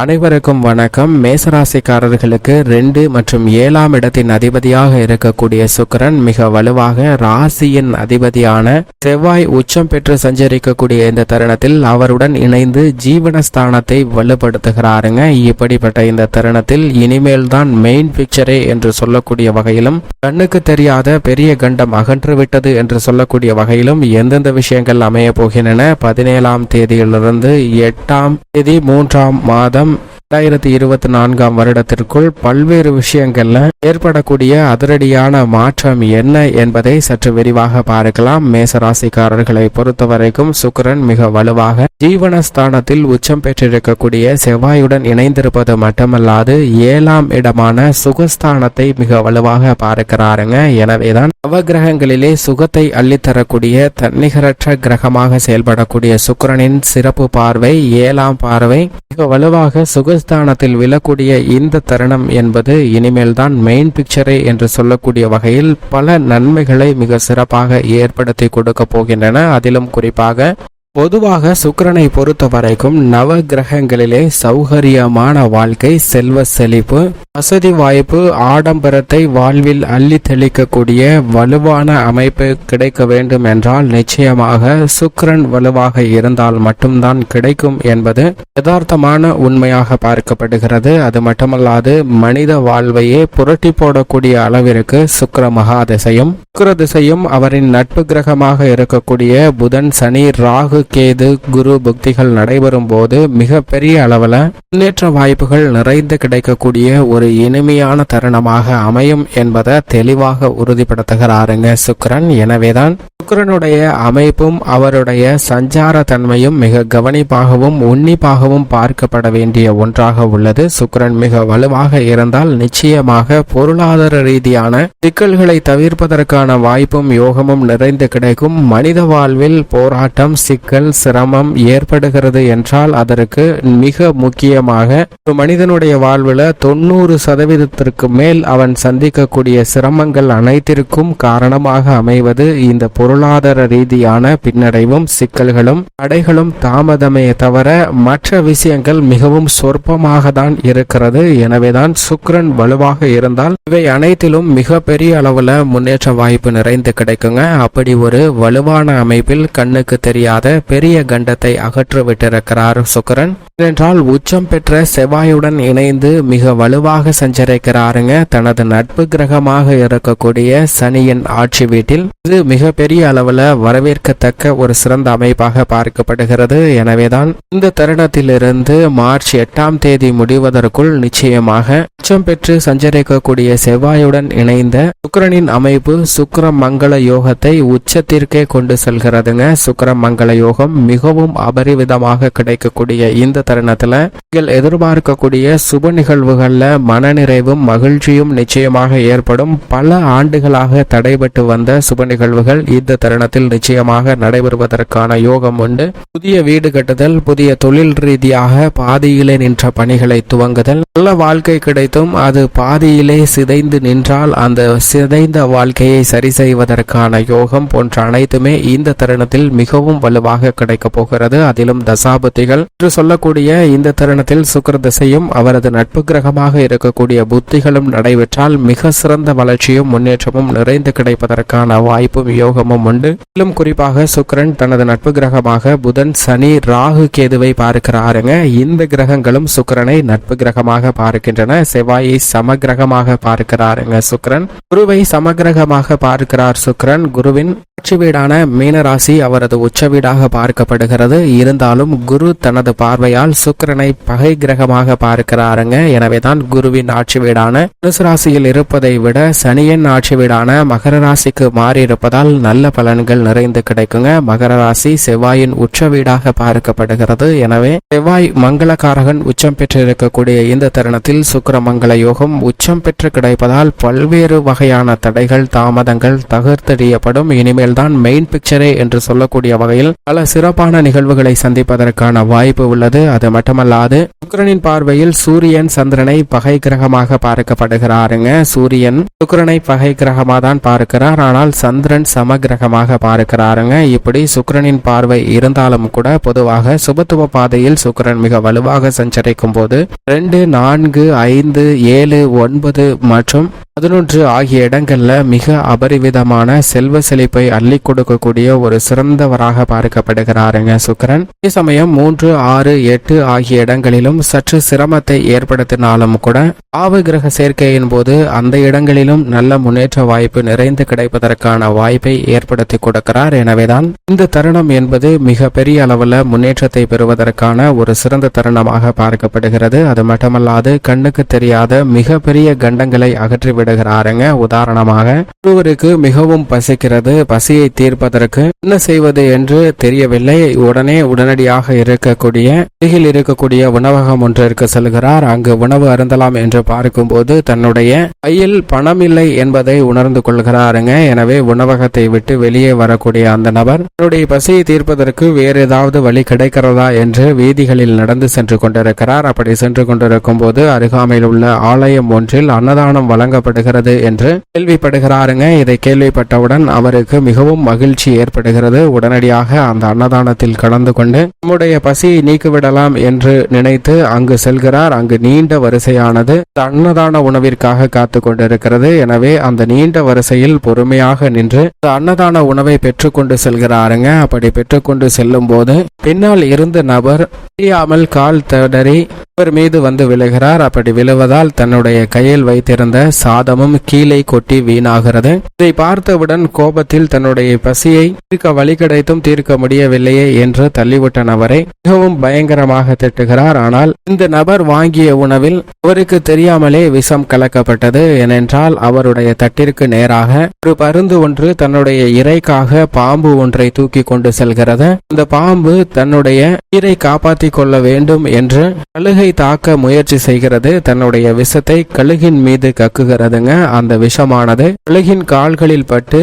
அனைவருக்கும் வணக்கம். மேசராசிக்காரர்களுக்கு ரெண்டு மற்றும் ஏழாம் இடத்தின் அதிபதியாக இருக்கக்கூடிய சுக்கிரன் மிக வலுவாக ராசியின் அதிபதியான செவ்வாய் உச்சம் பெற்று சஞ்சரிக்கக்கூடிய இந்த தருணத்தில் அவருடன் இணைந்து ஜீவனஸ்தானத்தை வலுப்படுத்துகிறாருங்க. இப்படிப்பட்ட இந்த தருணத்தில் இனிமேல் தான் மெயின் பிக்சரே என்று சொல்லக்கூடிய வகையிலும் கண்ணுக்கு தெரியாத பெரிய கண்டம் அகன்றுவிட்டது என்று சொல்லக்கூடிய வகையிலும் எந்தெந்த விஷயங்கள் அமைய போகின்றன? பதினேழாம் தேதியிலிருந்து எட்டாம் தேதி மூன்றாம் மாதம் Um. ரெண்டாயிரத்தி இருபத்தி நான்காம் வருடத்திற்குள் பல்வேறு விஷயங்கள்ல ஏற்படக்கூடிய அதிரடியான மாற்றம் என்ன என்பதை சற்று விரிவாக பார்க்கலாம். மேசராசிக்காரர்களை பொறுத்தவரைக்கும் சுக்கிரன் மிக வலுவாக ஜீவனஸ்தானத்தில் உச்சம் பெற்றிருக்கக்கூடிய செவ்வாயுடன் இணைந்திருப்பது மட்டுமல்லாது ஏழாம் இடமான சுகஸ்தானத்தை மிக வலுவாக பார்க்கிறாருங்க. எனவேதான் நவகிரகங்களிலே சுகத்தை அள்ளித்தரக்கூடிய தன்னிகரற்ற கிரகமாக செயல்படக்கூடிய சுக்கிரனின் சிறப்பு பார்வை ஏழாம் பார்வை மிக வலுவாக சுகஸ்தானத்தில் விழக்கூடிய இந்த தருணம் என்பது இனிமேல் தான் மெயின் பிக்சரே என்று சொல்லக்கூடிய வகையில் பல நன்மைகளை மிக சிறப்பாக ஏற்படுத்தி கொடுக்க போகின்றன. அதிலும் குறிப்பாக பொதுவாக சுக்கரனை பொறுத்த வரைக்கும் நவ கிரகங்களிலே சௌகரியமான வாழ்க்கை செல்வ செழிப்பு வசதி வாய்ப்பு ஆடம்பரத்தை வாழ்வில் அள்ளி தெளிக்கக்கூடிய வலுவான அமைப்பு கிடைக்க வேண்டும் என்றால் நிச்சயமாக சுக்கரன் வலுவாக இருந்தால் மட்டும்தான் கிடைக்கும் என்பது யதார்த்தமான உண்மையாக பார்க்கப்படுகிறது. அது மட்டுமல்லாது மனித வாழ்வையே புரட்டி போடக்கூடிய அளவிற்கு சுக்கிர மகாதிசையும் சுக்கர திசையும் அவரின் நட்பு கிரகமாக இருக்கக்கூடிய புதன் சனி ராகு கேது குரு புக்திகள் நடைபெறும் போது மிக பெரிய அளவில் முன்னேற்ற வாய்ப்புகள் நிறைந்து கிடைக்கக்கூடிய ஒரு இனிமையான தருணமாக அமையும் என்பதை தெளிவாக உறுதிப்படுத்துகிறாருங்க சுக்கரன். எனவேதான் சுக்கிரனுடைய அமைப்பும் அவருடைய சஞ்சார தன்மையும் மிக கவனிப்பாகவும் உன்னிப்பாகவும் பார்க்கப்பட வேண்டிய ஒன்றாக உள்ளது. சுக்கிரன் மிக வலுவாக இருந்தால் நிச்சயமாக பொருளாதார ரீதியான சிக்கல்களை தவிர்ப்பதற்கான வாய்ப்பும் யோகமும் நிறைந்து கிடைக்கும். மனித வாழ்வில் போராட்டம் சிக்கல் சிரமம் ஏற்படுகிறது என்றால் அதற்கு மிக முக்கியமாக ஒரு மனிதனுடைய வாழ்வில் தொண்ணூறு சதவீதத்திற்கு மேல் அவன் சந்திக்கக்கூடிய சிரமங்கள் அனைத்திற்கும் காரணமாக அமைவது இந்த பொருள் பொருளாதார ரீதியான பின்னடைவும் சிக்கல்களும் தடைகளும் தாமதமே தவிர மற்ற விஷயங்கள் மிகவும் சொற்பமாக தான் இருக்கிறது. எனவேதான் சுக்ரன் வலுவாக இருந்தால் இவை அனைத்திலும் மிக பெரிய அளவுல முன்னேற்ற வாய்ப்பு நிறைந்து கிடைக்குங்க. அப்படி ஒரு வலுவான அமைப்பில் கண்ணுக்கு தெரியாத பெரிய கண்டத்தை அகற்றுவிட்டிருக்கிறார் சுக்கரன். சுக்கிரன் ஏனென்றால் உச்சம் பெற்ற செவ்வாயுடன் இணைந்து மிக வலுவாக சஞ்சரிக்கிறாருங்க. தனது நட்பு கிரகமாக இருக்கக்கூடிய சனியின் ஆட்சி வீட்டில் இது மிக பெரிய அளவில் வரவேற்கத்தக்க ஒரு சிறந்த அமைப்பாக பார்க்கப்படுகிறது. எனவேதான் இந்த தருணத்திலிருந்து மார்ச் எட்டாம் தேதி முடிவதற்குள் நிச்சயமாக உச்சம் பெற்று சஞ்சரிக்கக்கூடிய செவ்வாயுடன் இணைந்த சுக்கிரனின் அமைப்பு சுக்கர மங்கள யோகத்தை உச்சத்திற்கே கொண்டு செல்கிறதுங்க. சுக்கர மங்கள யோகம் மிகவும் அபரிவிதமாக கிடைக்கக்கூடிய இந்த தருணத்துல நீங்கள் எதிர்பார்க்கக்கூடிய சுப நிகழ்வுகள்ல மனநிறைவும் மகிழ்ச்சியும் நிச்சயமாக ஏற்படும். பல ஆண்டுகளாக தடைபட்டு வந்த சுப நிகழ்வுகள் இந்த தருணத்தில் நிச்சயமாக நடைபெறுவதற்கான யோகம் உண்டு. புதிய வீடு கட்டுதல் புதிய தொழில் ரீதியாக பாதியிலே நின்ற பணிகளை துவங்குதல். நல்ல வாழ்க்கை கிடைத்தும் அது பாதியிலே சிதைந்து நின்றால் அந்த சிதைந்த வாழ்க்கையை சரி செய்வதற்கான யோகம் போன்ற அனைத்துமே இந்த தருணத்தில் மிகவும் வலுவாக கிடைக்கப் போகிறது. அதிலும் தசாபுத்திகள் என்று சொல்லக்கூடிய இந்த தருணத்தில் சுக்கர திசையும் அவரது நட்பு கிரகமாக இருக்கக்கூடிய புத்திகளும் நடைபெற்றால் மிக சிறந்த வளர்ச்சியும் முன்னேற்றமும் நிறைந்து கிடைப்பதற்கான வாய்ப்பும் யோகமும் உண்டு. மேலும் குறிப்பாக சுக்கரன் தனது நட்பு கிரகமாக புதன் சனி ராகு கேதுவை பார்க்கிறாருங்க. இந்த கிரகங்களும் சுக்கிரனை நட்பு கிரகமாக பார்க்கின்றன. செவ்வாயை சமகிரகமாக பார்க்கிறாருங்க சுக்கிரன். குருவை சமகிரகமாக பார்க்கிறார் சுக்கரன். குருவின் ஆட்சி வீடான மீனராசி அவரது உச்ச வீடாக பார்க்கப்படுகிறது. இருந்தாலும் குரு தனது பார்வையால் சுக்கிரனை பகை கிரகமாக பார்க்கிறாருங்க. எனவேதான் குருவின் ஆட்சி வீடான தனுசு ராசியில் இருப்பதை விட சனியின் ஆட்சி வீடான மகர ராசிக்கு மாறி இருப்பதால் நல்ல பலன்கள் நிறைந்து கிடைக்குங்க. மகர ராசி செவ்வாயின் உச்ச வீடாக பார்க்கப்படுகிறது. எனவே செவ்வாய் மங்களகாரகன் உச்சம் பெற்றிருக்கக்கூடிய இந்த தருணத்தில் சுக்கிர மங்கள யோகம் உச்சம் பெற்று கிடைப்பதால் பல்வேறு வகையான தடைகள் தாமதங்கள் தகர்த்தெறியப்படும். இனிமேல் தான் மெயின் பிக்சரே என்று சொல்லக்கூடிய வகையில் பல சிறப்பான நிகழ்வுகளை சந்திப்பதற்கான வாய்ப்பு உள்ளது. அது மட்டுமல்லாது சுக்கரனின் பார்வையில் சூரியன் சந்திரனை பகை கிரகமாக பார்க்கப்படுகிறாருங்க. சூரியன் சுக்கரனை பகை கிரகமாக தான் பார்க்கிறார். ஆனால் சந்திரன் சம கிரக கிரகமாக பார்க்கிறாருங்க. இப்படி சுக்கிரனின் பார்வை இருந்தாலும் கூட பொதுவாக சுபத்துவ பாதையில் சுக்கரன் மிக வலுவாக சஞ்சரிக்கும் போது ரெண்டு நான்கு ஐந்து ஏழு ஒன்பது மற்றும் பதினொன்று ஆகிய இடங்கள்ல மிக அபரிவிதமான செல்வ செழிப்பை அள்ளி கொடுக்கக்கூடிய ஒரு சிறந்தவராக பார்க்கப்படுகிறாருங்க சுக்கிரன். அதே சமயம் மூன்று ஆறு எட்டு ஆகிய இடங்களிலும் சற்று சிரமத்தை ஏற்படுத்தினாலும் கூட ஆவு கிரக சேர்க்கையின் போது அந்த இடங்களிலும் நல்ல முன்னேற்ற வாய்ப்பு நிறைந்து கிடைப்பதற்கான வாய்ப்பை ஏற்படுத்தி கொடுக்கிறார். எனவேதான் இந்த தருணம் என்பது மிக பெரிய அளவுல முன்னேற்றத்தை பெறுவதற்கான ஒரு சிறந்த தருணமாக பார்க்கப்படுகிறது. அது மட்டுமல்லாது கண்ணுக்கு தெரியாத மிக பெரிய கண்டங்களை அகற்றி விடுகிறாருங்க. உதாரணமாக ஒருவருக்கு மிகவும் பசிக்கிறது. பசியை தீர்ப்பதற்கு என்ன செய்வது என்று தெரியவில்லை. உடனே உடனடியாக இருக்கக்கூடிய அருகில் இருக்கக்கூடிய உணவகம் ஒன்றிற்கு செல்கிறார். அங்கு உணவு அருந்தலாம் என்று பார்க்கும்போது தன்னுடைய கையில் பணம் இல்லை என்பதை உணர்ந்து கொள்கிறாருங்க. எனவே உணவகத்தை விட்டு வெளியே வரக்கூடிய அந்த நபர் தன்னுடைய பசியை தீர்ப்பதற்கு வேறு ஏதாவது வழி கிடைக்கிறதா என்று வீதிகளில் நடந்து சென்று கொண்டிருக்கிறார். அப்படி சென்று கொண்டிருக்கும் போது அருகாமையில் உள்ள ஆலயம் ஒன்றில் அன்னதானம் வழங்கப்படுகிறது என்று கேள்விப்படுகிறாருங்க. இதை கேள்விப்பட்டவுடன் அவருக்கு மிகவும் மகிழ்ச்சி ஏற்படுகிறது. உடனடியாக அந்த அன்னதானத்தில் கலந்து கொண்டு நம்முடைய பசியை நீக்கிவிடலாம் என்று நினைத்து அங்கு செல்கிறார். அங்கு நீண்ட வரிசையானது அன்னதான உணவிற்காக காத்து கொண்டிருக்கிறது. எனவே அந்த நீண்ட வரிசையில் பொறுமையாக நின்று அன்னதான உணவை பெற்றுக்கொண்டு செல்கிறாருங்க. அப்படி பெற்றுக்கொண்டு செல்லும் போது பின்னால் இருந்த நபர் தெரியாமல் கால் தடறி இவர் மீது வந்து விழுகிறார். அப்படி விழுவதால் தன்னுடைய கையில் வைத்திருந்த பாதமும் கீழே கொட்டி வீணாகிறது. இதை பார்த்தவுடன் கோபத்தில் தன்னுடைய பசியை தீர்க்க வழி கிடைத்தும் தீர்க்க முடியவில்லையே என்று தள்ளிவிட்ட நபரை மிகவும் பயங்கரமாக திட்டுகிறார். ஆனால் இந்த நபர் வாங்கிய உணவில் அவருக்கு தெரியாமலே விஷம் கலக்கப்பட்டது. ஏனென்றால் அவருடைய தட்டிற்கு நேராக ஒரு பருந்து ஒன்று தன்னுடைய இறைக்காக பாம்பு ஒன்றை தூக்கி கொண்டு செல்கிறது. அந்த பாம்பு தன்னுடைய உயிரை காப்பாற்றிக் கொள்ள வேண்டும் என்று கழுகை தாக்க முயற்சி செய்கிறது. தன்னுடைய விஷத்தை கழுகின் மீது கக்குகிறது. கக்குகிறதுங்க அந்த விஷமானது உலகின் கால்களில் பட்டு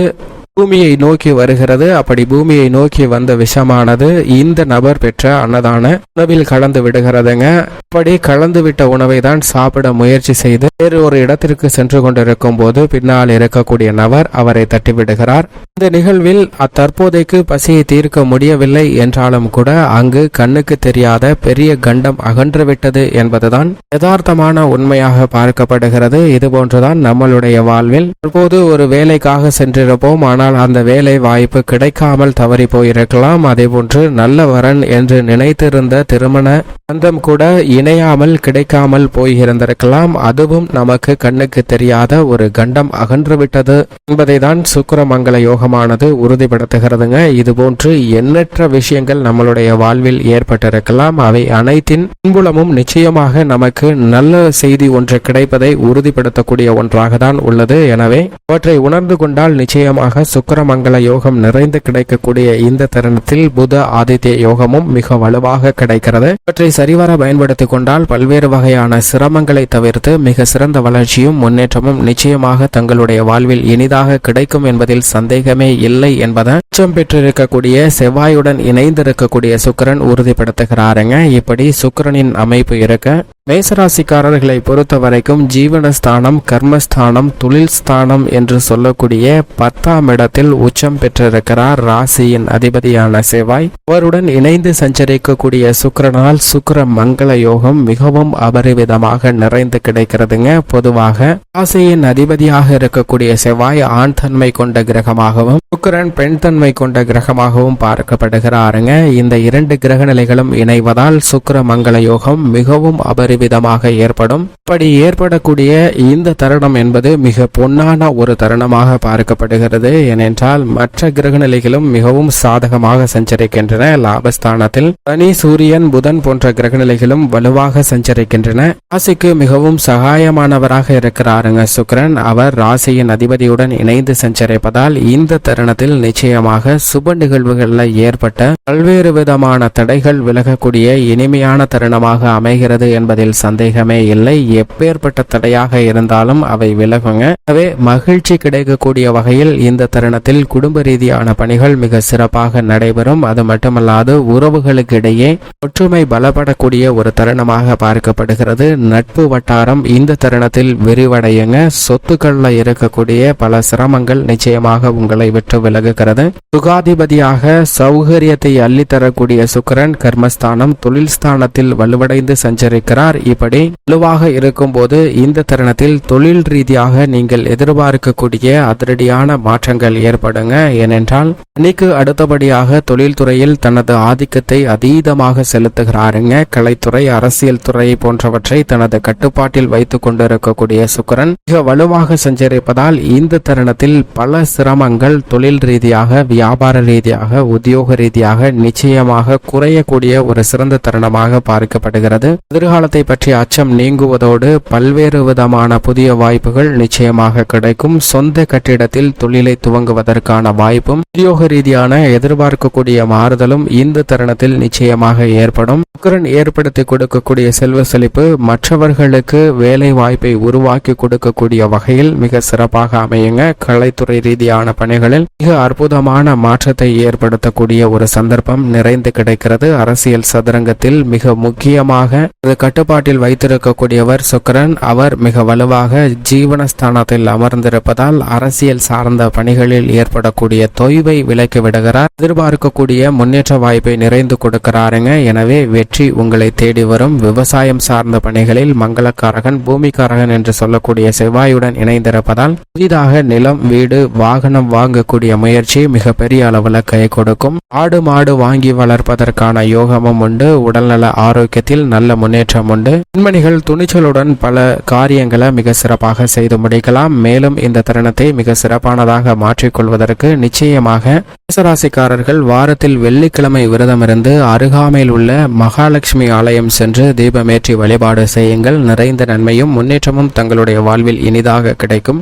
பூமியை நோக்கி வருகிறது. அப்படி பூமியை நோக்கி வந்த விஷமானது இந்த நபர் பெற்ற அன்னதான உணவில் கலந்து விடுகிறதுங்க. அப்படி கலந்து விட்ட உணவை தான் சாப்பிட முயற்சி செய்து வேறு ஒரு இடத்திற்கு சென்று கொண்டிருக்கும் போது பின்னால் இருக்கக்கூடிய நபர் அவரை தட்டிவிடுகிறார் இந்த நிகழ்வில் அத்தற்போதைக்கு பசியை தீர்க்க முடியவில்லை என்றாலும் கூட அங்கு கண்ணுக்கு தெரியாத பெரிய கண்டம் அகன்றுவிட்டது என்பதுதான் யதார்த்தமான உண்மையாக பார்க்கப்படுகிறது. இதுபோன்றுதான் நம்மளுடைய வாழ்வில். தற்போது ஒரு வேலைக்காக சென்றிருப்போம். ஆனால் அந்த வேலை வாய்ப்பு கிடைக்காமல் தவறி போயிருக்கலாம். அதேபோன்று நல்ல வரன் என்று நினைத்திருந்த திருமண பந்தம் கூட இணையாமல் கிடைக்காமல் போயிருந்திருக்கலாம். அதுவும் நமக்கு கண்ணுக்கு தெரியாத ஒரு கண்டம் அகன்றுவிட்டது என்பதை தான் யோகமானது உறுதிப்படுத்துகிறதுங்க. இதுபோன்று எண்ணற்ற விஷயங்கள் நம்மளுடைய வாழ்வில் ஏற்பட்டிருக்கலாம். அவை அனைத்தின் பின்புலமும் நிச்சயமாக நமக்கு நல்ல செய்தி ஒன்று கிடைப்பதை உறுதிப்படுத்தக்கூடிய ஒன்றாக தான் உள்ளது. எனவே அவற்றை உணர்ந்து கொண்டால் நிச்சயமாக சுக்கரமங்கல யோகம் நிறைந்து கிடைக்கக்கூடிய இந்த தருணத்தில் புத ஆதித்ய யோகமும் மிக வலுவாக கிடைக்கிறது. இவற்றை சரிவர பயன்படுத்திக் கொண்டால் பல்வேறு வகையான சிரமங்களை தவிர்த்து மிக சிறந்த வளர்ச்சியும் முன்னேற்றமும் நிச்சயமாக தங்களுடைய வாழ்வில் இனிதாக கிடைக்கும் என்பதில் சந்தேகமே இல்லை என்பதை உச்சம் பெற்றிருக்கக்கூடிய செவ்வாயுடன் இணைந்திருக்கக்கூடிய சுக்கரன் உறுதிப்படுத்துகிறாருங்க. இப்படி சுக்கரனின் அமைப்பு இருக்க மேசராசிக்காரர்களை பொறுத்த வரைக்கும் ஜீவனஸ்தானம் கர்மஸ்தானம் தொழில் ஸ்தானம் என்று சொல்லக்கூடிய பத்தாம் இடம் இடத்தில் உச்சம் பெற்றிருக்கிறார். ராசியின் அதிபதியான செவ்வாய் அவருடன் இணைந்து சஞ்சரிக்கக்கூடிய சுக்கிரனால் சுக்கிர மங்கள யோகம் மிகவும் அபரிவிதமாக நிறைந்து கிடைக்கிறதுங்க. பொதுவாக ராசியின் அதிபதியாக இருக்கக்கூடிய செவ்வாய் ஆண் தன்மை கொண்ட கிரகமாகவும் சுக்கரன் பெண் தன்மை கொண்ட கிரகமாகவும் பார்க்கப்படுகிறாருங்க. இந்த இரண்டு கிரக நிலைகளும் இணைவதால் சுக்கர மங்கள யோகம் மிகவும் அபரிவிதமாக ஏற்படும். இப்படி ஏற்படக்கூடிய இந்த தருணம் என்பது மிக பொன்னான ஒரு தருணமாக பார்க்கப்படுகிறது. ஏனென்றால் மற்ற கிரக நிலைகளும் மிகவும் சாதகமாக சஞ்சரிக்கின்றன. லாபஸ்தானத்தில் சனி சூரியன் புதன் போன்ற கிரக நிலைகளும் வலுவாக சஞ்சரிக்கின்றன. ராசிக்கு மிகவும் சகாயமானவராக இருக்கிறாருங்க சுக்கிரன். அவர் ராசியின் அதிபதியுடன் இணைந்து சஞ்சரிப்பதால் இந்த தருணத்தில் நிச்சயமாக சுப நிகழ்வுகளில் ஏற்பட்ட பல்வேறு விதமான தடைகள் விலகக்கூடிய இனிமையான தருணமாக அமைகிறது என்பதில் சந்தேகமே இல்லை. எப்பேற்பட்ட தடையாக இருந்தாலும் அவை விலகுங்க. எனவே மகிழ்ச்சி கிடைக்கக்கூடிய வகையில் இந்த தருணத்தில் குடும்ப ரீதியான பணிகள் மிக சிறப்பாக நடைபெறும். அது மட்டுமல்லாது உறவுகளுக்கு இடையே ஒற்றுமை பலப்படக்கூடிய ஒரு தருணமாக பார்க்கப்படுகிறது. நட்பு வட்டாரம் இந்த தருணத்தில் விரிவடையுங்க. சொத்துக்கள்ல இருக்கக்கூடிய பல சிரமங்கள் நிச்சயமாக உங்களை விட்டு விலகுகிறது. சுகாதிபதியாக சௌகரியத்தை அள்ளித்தரக்கூடிய சுக்கிரன் கர்மஸ்தானம் தொழில் ஸ்தானத்தில் வலுவடைந்து சஞ்சரிக்கிறார். இப்படி வலுவாக இருக்கும்போது இந்த தருணத்தில் தொழில் ரீதியாக நீங்கள் எதிர்பார்க்கக்கூடிய அதிரடியான மாற்றங்கள் ஏற்படுங்க. ஏனென்றால் அணிக்கு அடுத்தபடியாக தொழில்துறையில் தனது ஆதிக்கத்தை அதீதமாக செலுத்துகிறாருங்க. கலைத்துறை அரசியல் துறை போன்றவற்றை தனது கட்டுப்பாட்டில் வைத்துக் கொண்டிருக்கக்கூடிய சுக்கிரன் மிக வலுவாக சஞ்சரிப்பதால் இந்த தருணத்தில் பல சிரமங்கள் தொழில் ரீதியாக வியாபார ரீதியாக உத்தியோக ரீதியாக நிச்சயமாக குறையக்கூடிய ஒரு சிறந்த தருணமாக பார்க்கப்படுகிறது. எதிர்காலத்தை பற்றிய அச்சம் நீங்குவதோடு பல்வேறு விதமான புதிய வாய்ப்புகள் நிச்சயமாக கிடைக்கும். சொந்த கட்டிடத்தில் தொழிலை துவங்குவதற்கான வாய்ப்பும் உத்தியோக ரீதியான எதிர்பார்க்கக்கூடிய மாறுதலும் இந்த தருணத்தில் நிச்சயமாக ஏற்படும். சுக்கரன் ஏற்படுத்தி கொடுக்கக்கூடிய செல்வ செழிப்பு மற்றவர்களுக்கு வேலை வாய்ப்பை உருவாக்கி கொடுக்கக்கூடிய வகையில் மிக சிறப்பாக அமையுங்க. கலைத்துறை ரீதியான பணிகளில் மிக அற்புதமான மாற்றத்தை ஏற்படுத்தக்கூடிய ஒரு சந்தர்ப்பம் நிறைந்து கிடைக்கிறது. அரசியல் சதுரங்கத்தில் மிக முக்கியமாக கட்டுப்பாட்டில் வைத்திருக்கக்கூடியவர் சுக்கரன். அவர் மிக வலுவாக ஜீவனஸ்தானத்தில் அமர்ந்திருப்பதால் அரசியல் சார்ந்த பணிகளில் ஏற்படக்கூடிய தொய்வை விலக்கி விடுகிறார். எதிர்பார்க்கக்கூடிய முன்னேற்ற வாய்ப்பை நிறைந்து கொடுக்கிறாருங்க. எனவே வெற்றி உங்களை தேடி வரும். விவசாயம் சார்ந்த பணிகளில் மங்களக்காரகன் பூமிக்காரகன் என்று சொல்லக்கூடிய செவ்வாயுடன் இணைந்திருப்பதால் புதிதாக நிலம் வீடு வாகனம் வாங்கக்கூடிய முயற்சி மிக பெரிய அளவில் கை கொடுக்கும். ஆடு மாடு வாங்கி வளர்ப்பதற்கான யோகமும் உண்டு. உடல்நல ஆரோக்கியத்தில் நல்ல முன்னேற்றம் உண்டு. பெண்மணிகள் துணிச்சலுடன் பல காரியங்களை மிக சிறப்பாக செய்து முடிக்கலாம். மேலும் இந்த தருணத்தை மிக சிறப்பானதாக மாற்றிக்கொள்வதற்கு நிச்சயமாக மேசராசிக்காரர்கள் வாரத்தில் வெள்ளிக்கிழமை விரதமிருந்து அருகாமையில் உள்ள மகாலட்சுமி ஆலயம் சென்று தீபமேற்றி வழிபாடு செய்யுங்கள். நிறைந்த நன்மையும் முன்னேற்றமும் தங்களுடைய வாழ்வில் இனிதாக கிடைக்கும்.